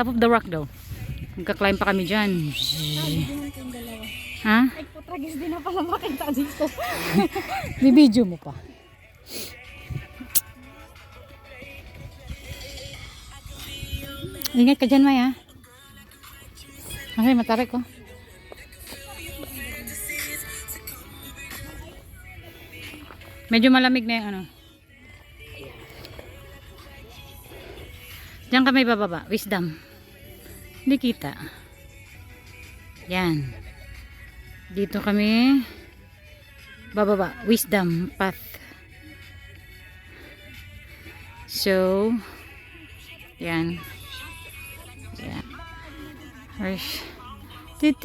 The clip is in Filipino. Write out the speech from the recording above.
Top of the rock daw. Magka-climb pa kami dyan. Ha? Ay, putragis din na pala makita dito. Bibidyo mo pa. Ingat ka dyan, Maya. Kasi matarik ko. Medyo malamig na yung ano. Diyan kami bababa. Wisdom. Hindi kita. Yan. Dito kami bababa. Wisdom path. So, yan. Yan. Rush. Ti